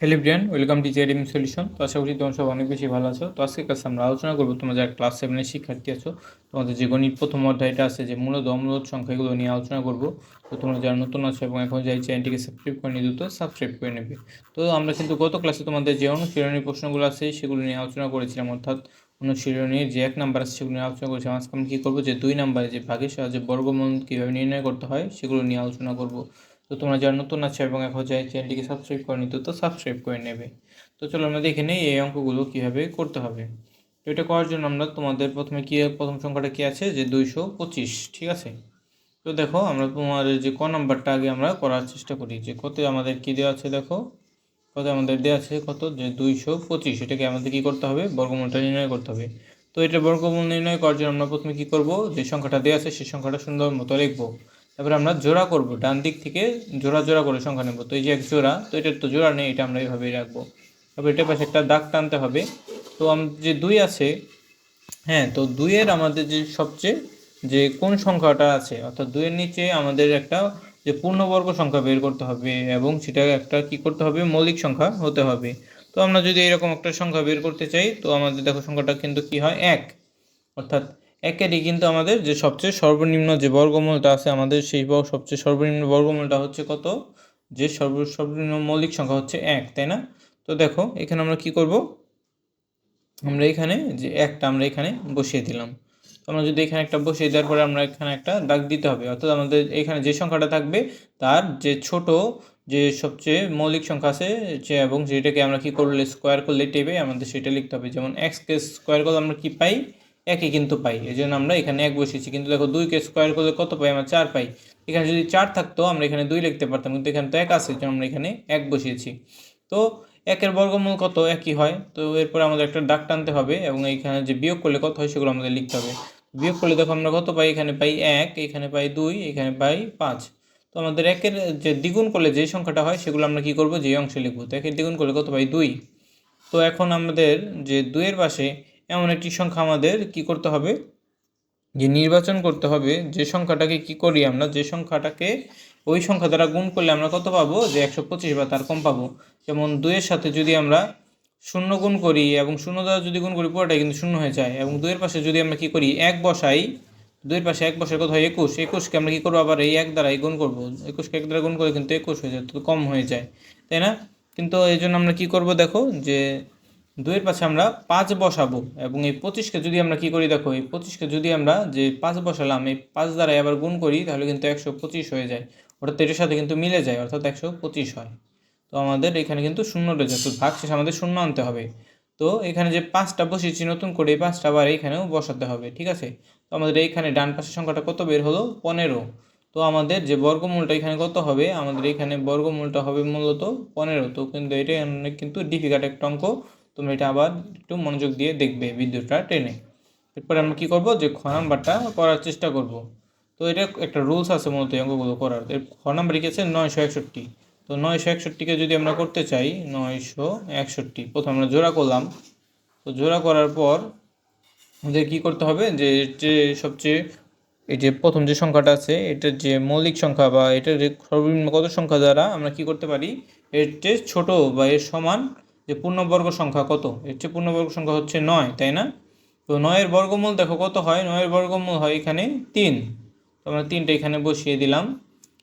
Hello Brian welcome to JDM solution তো আশা করি তোমার সব অনেক বেশি ভালো আছো। তো আজকে কাছে আমরা আলোচনা করব তোমরা যারা ক্লাস সেভেনের শিক্ষার্থী আছো, তোমাদের যে গণিত প্রথম অধ্যায়টা আছে, যে মূলত অমূলত সংখ্যা এগুলো নিয়ে আলোচনা করব। তো তোমরা যারা নতুন আছো এবং এখন যাই চ্যানেলটিকে সাবস্ক্রাইব করে নিয়ে তো সাবস্ক্রাইব করে নেবে। তো আমরা কিন্তু গত ক্লাসে তোমাদের যে অনুশীলনী প্রশ্নগুলো আছে, সেগুলো নিয়ে আলোচনা করেছিলাম। অর্থাৎ অনুশীলনীর যে এক নাম্বার আছে, সেগুলো নিয়ে আলোচনা করেছিলাম। আজকে আমরা কী করব, যে দুই নাম্বারে যে ভাগের সাহায্যে বর্গমূল কীভাবে নির্ণয় করতে হয়, সেগুলো নিয়ে আলোচনা করব। তো তোমরা যারা নতুন আছো এবং এখন যাই চ্যানেলটিকে সাবস্ক্রাইব করে নিত তো সাবস্ক্রাইব করে নেবে। তো চলো আমরা দেখে নিই এই অঙ্কগুলো কীভাবে করতে হবে। তো এটা করার জন্য আমরা তোমাদের প্রথমে কী, প্রথম সংখ্যাটা কী আছে? যে দুইশো পঁচিশ, ঠিক আছে? তো দেখো, আমরা তোমাদের যে ক নাম্বারটা আগে আমরা করার চেষ্টা করি। যে কত আমাদের কী দেওয়া আছে দেখো? কত আমাদের দেওয়া আছে কত? যে দুইশো পঁচিশ, এটাকে আমাদের কী করতে হবে? বর্গমূলটা নির্ণয় করতে হবে। তো এটা বর্গমূল নির্ণয় করার জন্য আমরা প্রথমে কী করব? যে সংখ্যাটা দেওয়া আছে সেই সংখ্যাটা সুন্দর মতো লিখব। তারপরে আমরা জোড়া করব, ডান দিক থেকে জোড়া জোড়া করে সংখ্যা নেব। তো এই যে এক জোড়া, তো এটার তো জোড়া নেই, এটা আমরা এইভাবেই রাখব। তারপর এটার পাশে একটা দাগ টানতে হবে। তো আমাদের যে দুই আছে হ্যাঁ তো দুইয়ের আমাদের যে সবচেয়ে যে কোন সংখ্যাটা আছে, অর্থাৎ দুইয়ের নিচে আমাদের একটা যে পূর্ণবর্গ সংখ্যা বের করতে হবে এবং সেটা একটা কি করতে হবে, মৌলিক সংখ্যা হতে হবে। তো আমরা যদি এরকম একটা সংখ্যা বের করতে চাই, তো আমাদের দেখো সংখ্যাটা কিন্তু কি হয়, এক। অর্থাৎ একেরই কিন্তু আমাদের যে সবচেয়ে সর্বনিম্ন যে বর্গমূলটা আছে আমাদের সেই সবচেয়ে সর্বনিম্ন বর্গমূলটা হচ্ছে কত? যে সর্ব সর্বনিম্ন মৌলিক সংখ্যা হচ্ছে এক, তাই না? তো দেখো, এখানে আমরা কি করব? আমরা এখানে যে একটা আমরা এখানে বসিয়ে দিলাম। আমরা যদি এখানে একটা বসিয়ে দেওয়ার পরে আমরা এখানে একটা দাগ দিতে হবে। অর্থাৎ আমাদের এখানে যে সংখ্যাটা থাকবে, তার যে ছোট যে সবচেয়ে মৌলিক সংখ্যা আছে, যে এবং যেটাকে আমরা কি করলে স্কোয়ার করলে টেবে, আমাদের সেটা লিখতে হবে। যেমন এক্সকে স্কোয়ার করলে আমরা কি পাই? একই কিন্তু পাই এই জন্য আমরা এখানে এক বসিয়েছি কিন্তু দেখো দুইকে স্কোয়ার করলে কত পাই? আমরা চার পাই। এখানে যদি চার থাকতো, আমরা এখানে দুই লিখতে পারতাম, কিন্তু এখানে তো এক আছে জন্য আমরা এখানে এক বসিয়েছি। তো একের বর্গমূল কত? একই হয়। তো এরপর আমাদের একটা ডাক টানতে হবে এবং এইখানে যে বিয়োগ করলে কত হয় সেগুলো আমাদের লিখতে হবে। বিয়োগ করলে দেখো আমরা কত পাই? এখানে পাই এক, এখানে পাই দুই, এখানে পাই পাঁচ। তো আমাদের একের যে দ্বিগুণ করলে যে সংখ্যাটা হয়, সেগুলো আমরা কি করব? যে অংশে লিখব। তো একের দ্বিগুণ করলে কত পাই? দুই। তো এখন আমাদের যে দুইয়ের পাশে এমন একটি সংখ্যা আমাদের কি করতে হবে? যে নির্বাচন করতে হবে, যে সংখ্যাটাকে কি করি আমরা? যে সংখ্যাটাকে, ওই সংখ্যা দ্বারা গুণ করলে আমরা কত পাবো? যে একশো পঁচিশ বা তার কম পাবো। যেমন দুইয়ের সাথে যদি আমরা শূন্য গুণ করি এবং শূন্য দ্বারা যদি গুণ করি, পুরোটাই কিন্তু শূন্য হয়ে যায়। এবং দুইয়ের পাশে যদি আমরা কি করি? এক বসাই, দুইয়ের পাশে এক বসার কথা হয় একুশ। একুশকে আমরা কী করব? আবার এই এক দ্বারা গুণ করব। একুশকে এক দ্বারা গুণ করে কিন্তু একুশ হয়ে যায়, তো কম হয়ে যায়। তাই না? কিন্তু এই জন্য আমরা কি করব দেখো? যে দুইয়ের পাশে আমরা পাঁচ বসাবো এবং এই পঁচিশকে যদি আমরা কি করি, দেখো, এই পঁচিশকে যদি আমরা যে পাঁচ বসালাম, এই পাঁচ দ্বারাই আবার গুণ করি, তাহলে কিন্তু একশো পঁচিশ হয়ে যায়। অর্থাৎ এটার সাথে কিন্তু মিলে যায়, অর্থাৎ একশো পঁচিশ হয়। তো আমাদের এখানে কিন্তু শূন্য রয়েছে তো ভাগ শেষে আমাদের শূন্য আনতে হবে। তো এখানে যে পাঁচটা বসিয়েছি নতুন করে, এই পাঁচটা আবার এইখানেও বসাতে হবে, ঠিক আছে? তো আমাদের এইখানে ডান পাশের সংখ্যাটা কত বের হলো? পনেরো। তো আমাদের যে বর্গমূলটা এখানে কত হবে? আমাদের এখানে বর্গমূলটা হবে মূলত পনেরো। তো কিন্তু এটা কিন্তু ডিফিকাল্ট একটা অঙ্ক। তোমরা এটা আবার একটু মনোযোগ দিয়ে দেখবে বিদ্যুৎটা টেনে। এরপরে আমরা কী করব? যে খ নাম্বারটা করার চেষ্টা করব। তো এটা একটা রুলস আছে মূলত অঙ্কগুলো করার। এর খ নাম্বার লিখেছে নয়শো একষট্টি। তো নয়শো একষট্টিকে যদি আমরা করতে চাই, নয়শো একষট্টি। প্রথম আমরা জোড়া করলাম। তো জোড়া করার পর আমাদের কী করতে হবে? যে যে সবচেয়ে এই যে প্রথম যে সংখ্যাটা আছে, এটার যে মৌলিক সংখ্যা বা এটার যে সর্বনিম্ন কত সংখ্যা দ্বারা আমরা কি করতে পারি? এর চেয়ে ছোটো বা এর সমান যে পূর্ণবর্গ সংখ্যা কত? এর চেয়ে পূর্ণবর্গ সংখ্যা হচ্ছে নয়, তাই না? তো নয়ের বর্গমূল দেখো কত হয়? নয়ের বর্গমূল হয় এখানে তিন। তো আমরা তিনটা এখানে বসিয়ে দিলাম।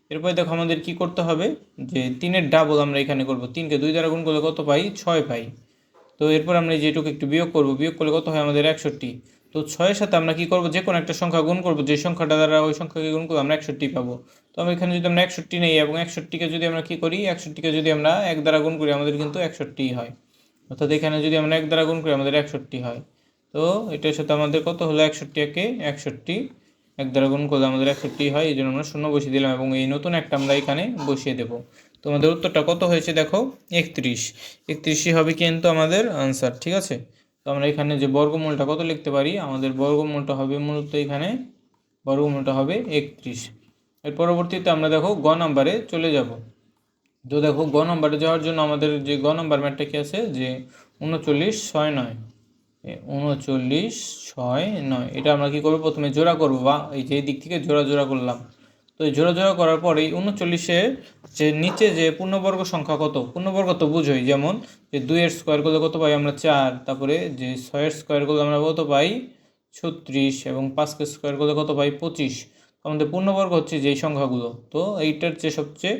এরপরে দেখো আমাদের কি করতে হবে? যে তিনের ডাবল আমরা এখানে করব। তিনকে দুই দ্বারা গুণ করলে কত পাই? ছয় পাই। তো এরপর আমরা যেটুকু একটু বিয়োগ করব, বিয়োগ করলে কত হয়? আমাদের একষট্টি। তো ছয়ের সাথে আমরা কি করব? যে কোনো একটা সংখ্যা গুণ করব। যে সংখ্যাটা দ্বারা ওই সংখ্যাকে গুণ করব, আমরা একষট্টি পাবো। তো আমরা এখানে যদি আমরা একষট্টি নেই এবং একষট্টিকে যদি আমরা কি করি? একষট্টিকে যদি আমরা এক দ্বারা গুণ করি, আমাদের কিন্তু একষট্টি হয়। অর্থাৎ এখানে যদি আমরা এক দ্বারা গুণ করি, আমাদের একষট্টি হয়। তো এটার সাথে আমাদের কত হলো? একষট্টি একে একষট্টি। এক দ্বারা গুণ করলে আমাদের একষট্টি হয়, এই জন্য আমরা শূন্য বসিয়ে দিলাম এবং এই নতুন একটা আমরা এখানে বসিয়ে দেব। তোমাদের উত্তরটা কত হয়েছে দেখো? একত্রিশ। একত্রিশই হবে কিন্তু আমাদের আনসার ঠিক আছে? তো আমরা এখানে যে বর্গমূলটা কত লিখতে পারি? আমাদের বর্গমূলটা হবে মূলত এখানে বর্গমূলটা হবে একত্রিশ। এর পরবর্তীতে আমরা দেখো গ নাম্বারে চলে যাব। তো দেখো গ নাম্বারে যাওয়ার জন্য আমাদের যে গ নাম্বার ম্যাটটা কি আছে? যে উনচল্লিশ ছয় নয়। উনচল্লিশ ছয় নয়। এটা আমরা কি করব? প্রথমে জোড়া করব বা এই যে দিক থেকে জোড়া জোড়া করলাম। তো এই জোড়া করার পরে এই উনচল্লিশের যে নিচে যে পূর্ণবর্গ সংখ্যা কত? পূর্ণবর্গ তো বুঝোই, যেমন যে দুইয়ের স্কোয়ার করলে কত পাই? আমরা চার, তারপরে যে ছয়ের স্কোয়ার করলে আমরা কত পাই? ছত্রিশ এবং পাঁচকে স্কোয়ার করলে কত পাই? পঁচিশ। আমাদের পূর্ণবর্গ হচ্ছে যেই সংখ্যাগুলো। তো এইটার যে সবচেয়ে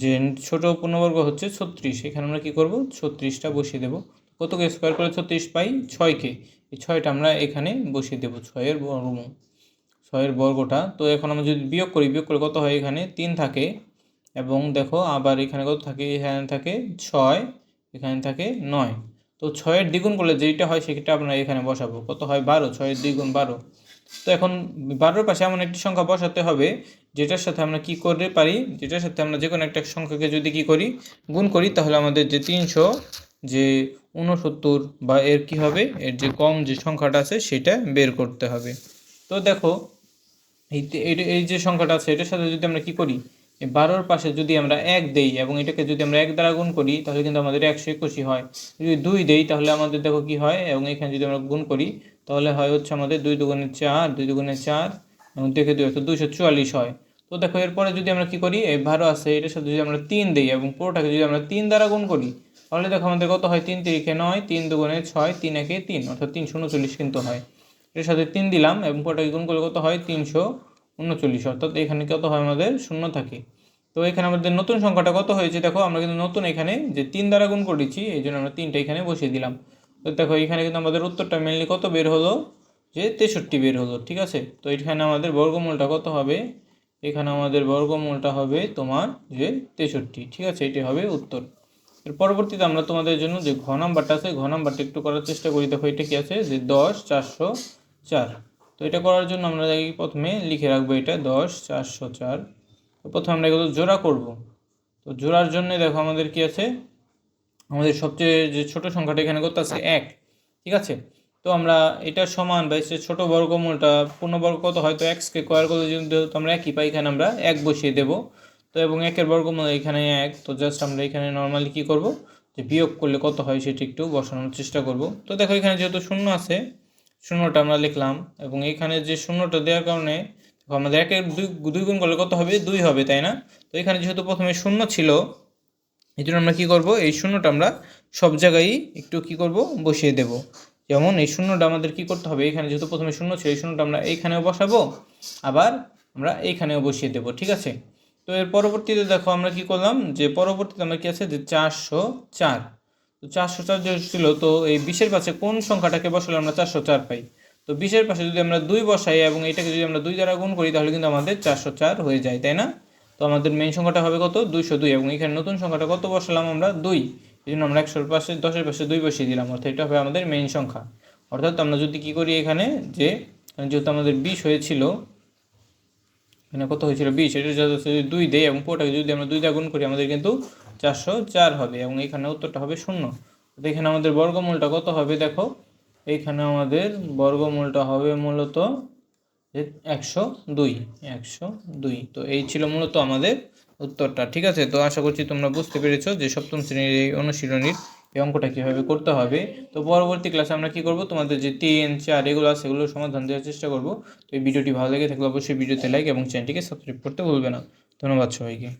যে ছোট পূর্ণবর্গ হচ্ছে ছত্রিশ। এখানে আমরা কি করব? ছত্রিশটা বসিয়ে দেবো। কতকে স্কোয়ার করে ছত্রিশ পাই? ছয়কে। এই ছয়টা আমরা এখানে বসিয়ে দেবো, ছয়ের বর্গমূল ছয়ের বর্গটা। তো এখন আমরা যদি বিয়োগ করি, বিয়োগ করে কত হয় এখানে? তিন থাকে। এবং দেখো, আবার এখানে কত থাকে? এখানে থাকে ছয়, এখানে থাকে নয়। তো ছয়ের দ্বিগুণ করলে যেইটা হয়, সেটা আমরা এখানে বসাবো। কত হয়? বারো। ছয়ের দ্বিগুণ বারো। তো এখন বারোর পাশে এমন একটি সংখ্যা বসাতে হবে, যেটার সাথে আমরা কি করতে পারি? যেটার সাথে আমরা যে কোনো একটা সংখ্যাকে যদি কি করি, গুণ করি, তাহলে আমাদের যে তিনশো, যে ঊনসত্তর বা এর কি হবে? এর যে কম যে সংখ্যাটা আছে, সেটা বের করতে হবে। তো দেখো এই এই- যে সংখ্যাটা আছে, এটার সাথে যদি আমরা কি করি? বারোর পাশে যদি আমরা এক দেই এবং এটাকে যদি আমরা এক দ্বারা গুণ করি, তাহলে কিন্তু আমাদের একশো একুশি হয়। যদি দুই দেই, তাহলে আমাদের দেখো কি হয়? এবং এখানে যদি আমরা গুণ করি, তাহলে হয় হচ্ছে আমাদের দুই দুগুণে চার, দুই দুগুণে চার, এবং দেখে দুই একশো দুইশো চুয়াল্লিশ হয়। তো দেখো, এরপরে যদি আমরা কি করি? এই বারো আছে, এটার সাথে যদি আমরা তিন দিই এবং পুরোটাকে যদি আমরা তিন দ্বারা গুণ করি, তাহলে দেখো আমাদের কত হয়? তিন তিরিখে নয়, তিন দুগুণে ছয়, তিন একে তিন, অর্থাৎ তিনশো উনচল্লিশ কিন্তু হয়। এর সাথে তিন দিলাম এবং পুরোটাকে গুণ করলে কত হয়? তিনশো উনচল্লিশ। অর্থাৎ এখানে কত হয়? আমাদের শূন্য থাকে। তো এখানে আমাদের নতুন সংখ্যাটা কত হয়েছে? দেখো, আমরা কিন্তু নতুন এখানে যে তিন দ্বারা গুণ করেছি, এই জন্য আমরা তিনটা এখানে বসিয়ে দিলাম। তো দেখো, এখানে কিন্তু আমাদের উত্তরটা মেনলি কত বের হলো? যে তেষট্টি বের হলো, ঠিক আছে? তো এখানে আমাদের বর্গমূলটা কত হবে? এখানে আমাদের বর্গমূলটা হবে তোমার যে তেষট্টি, ঠিক আছে? এটি হবে উত্তর। এর পরবর্তীতে আমরা তোমাদের জন্য যে ঘ নাম্বারটা আছে, ঘ নাম্বারটা একটু করার চেষ্টা করি। দেখো, এটা কি আছে? যে দশ, চারশো চার। তো এটা করার জন্য আমরা এই প্রথমে লিখে রাখব এটা দশ, চারশো চার। তো প্রথমে আমরা এগুলো জোড়া করব। তো জোড়ার জন্য দেখো আমাদের কি আছে? আমাদের সবচেয়ে যে ছোট সংখ্যাটা এখানে কত আছে এক। ঠিক আছে? তো আমরা এটা সমান বা এর ছোট বর্গমূলটা পূর্ণবর্গ কত হয়তো এক্সকে স্কোয়ার করলে যদি তো আমরা একই পাই, এখানে আমরা এক বসিয়ে দেব। তো এবং একের বর্গমূল এখানে এক। তো জাস্ট আমরা এখানে নর্মালি কি করব? যে বিয়োগ করলে কত হয় সেটা একটু বসানোর চেষ্টা করব। তো দেখো এখানে যেহেতু শূন্য আছে শূন্যটা আমরা লিখলাম এবং এখানে যে শূন্যটা দেওয়ার কারণে আমাদের একের দুই দুই গুণ করলে কত হবে? দুই হবে, তাই না? তো এখানে যেহেতু প্রথমে শূন্য ছিল, এই জন্য আমরা কী করব? এই শূন্যটা আমরা সব জায়গায় একটু কি করব? বসিয়ে দেব। যেমন এই শূন্যটা আমাদের কি করতে হবে? এখানে যেহেতু প্রথমে শূন্য ছিল, এই শূন্যটা আমরা এইখানেও বসাবো, আবার আমরা এইখানেও বসিয়ে দেব, ঠিক আছে? তো এর পরবর্তীতে দেখো আমরা কি করলাম? যে পরবর্তীতে আমরা কি আছে? যে চারশো চার। তো চারশো চার যে ছিল, তো এই বিশের পাশে কোন সংখ্যাটাকে বসালে আমরা চারশো চার পাই? তো বিশের পাশে যদি আমরা দুই বসাই এবং এটাকে যদি আমরা দুই দ্বারা গুণ করি, তাহলে কিন্তু আমাদের চারশো চার হয়ে যায়, তাই না? তো আমাদের মেন সংখ্যাটা হবে কত? দুইশো দুই, এবং এখানে নতুন সংখ্যাটা কত বসালাম আমরা? দুই। এই জন্য আমরা একশোর পাশে, দশের পাশে দুই বসিয়ে দিলাম, অর্থাৎ এটা হবে আমাদের মেইন সংখ্যা। অর্থাৎ আমরা যদি কি করি এখানে, যে যেহেতু আমাদের বিশ হয়েছিল, এখানে কত হয়েছিল? বিশ। এটা যদি দুই দেয় এবং পুরোটাকে যদি আমরা দুই দিয়ে গুণ করি, আমাদের কিন্তু চারশো চার হবে এবং এখানে উত্তরটা হবে শূন্য। এখানে আমাদের বর্গমূলটা কত হবে দেখো? এইখানে আমাদের বর্গমূলটা হবে মূলত একশো দুই একশো দুই। তো এই ছিল মূলত আমাদের উত্তরটা, ঠিক আছে? তো আশা করছি তোমরা বুঝতে পেরেছ যে সপ্তম শ্রেণির এই অনুশীলনীর এই অঙ্কটা কীভাবে করতে হবে। তো পরবর্তী ক্লাসে আমরা কী করব? তোমাদের যে তিন, চার, এগুলো আছে এগুলোর সমাধান দেওয়ার চেষ্টা করব। তো এই ভিডিওটি ভালো লেগে থাকলে অবশ্যই ভিডিওতে লাইক এবং চ্যানেলটিকে সাবস্ক্রাইব করতে ভুলবে না। ধন্যবাদ সবাইকে।